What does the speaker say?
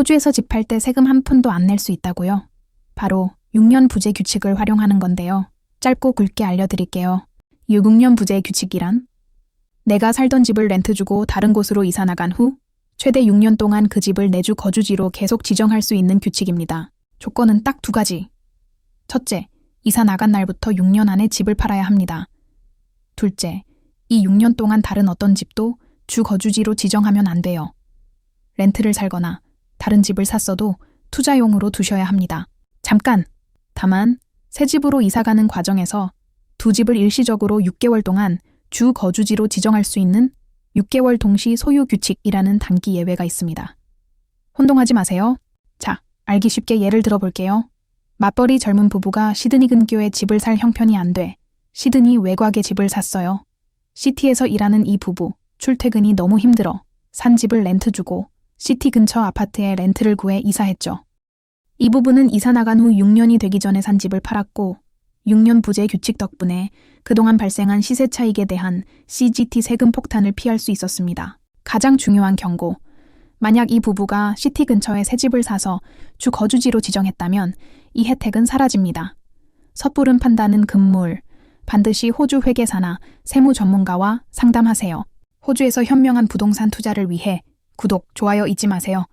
호주에서 집팔때 세금 한 푼도 안 낼 수 있다고요? 바로 6년 부재 규칙을 활용하는 건데요. 짧고 굵게 알려드릴게요. 6년 부재 규칙이란 내가 살던 집을 렌트 주고 다른 곳으로 이사 나간 후 최대 6년 동안 그 집을 내주 거주지로 계속 지정할 수 있는 규칙입니다. 조건은 딱 두 가지. 첫째, 이사 나간 날부터 6년 안에 집을 팔아야 합니다. 둘째, 이 6년 동안 다른 어떤 집도 주 거주지로 지정하면 안 돼요. 렌트를 살거나 다른 집을 샀어도 투자용으로 두셔야 합니다. 잠깐! 다만, 새 집으로 이사가는 과정에서 두 집을 일시적으로 6개월 동안 주 거주지로 지정할 수 있는 6개월 동시 소유 규칙이라는 단기 예외가 있습니다. 혼동하지 마세요. 자, 알기 쉽게 예를 들어 볼게요. 맞벌이 젊은 부부가 시드니 근교에 집을 살 형편이 안 돼. 시드니 외곽에 집을 샀어요. 시티에서 일하는 이 부부, 출퇴근이 너무 힘들어. 산 집을 렌트 주고 시티 근처 아파트에 렌트를 구해 이사했죠. 이 부부는 이사 나간 후 6년이 되기 전에 산 집을 팔았고 6년 부재 규칙 덕분에 그동안 발생한 시세 차익에 대한 CGT 세금 폭탄을 피할 수 있었습니다. 가장 중요한 경고. 만약 이 부부가 시티 근처에 새 집을 사서 주 거주지로 지정했다면 이 혜택은 사라집니다. 섣부른 판단은 금물. 반드시 호주 회계사나 세무 전문가와 상담하세요. 호주에서 현명한 부동산 투자를 위해 구독, 좋아요 잊지 마세요.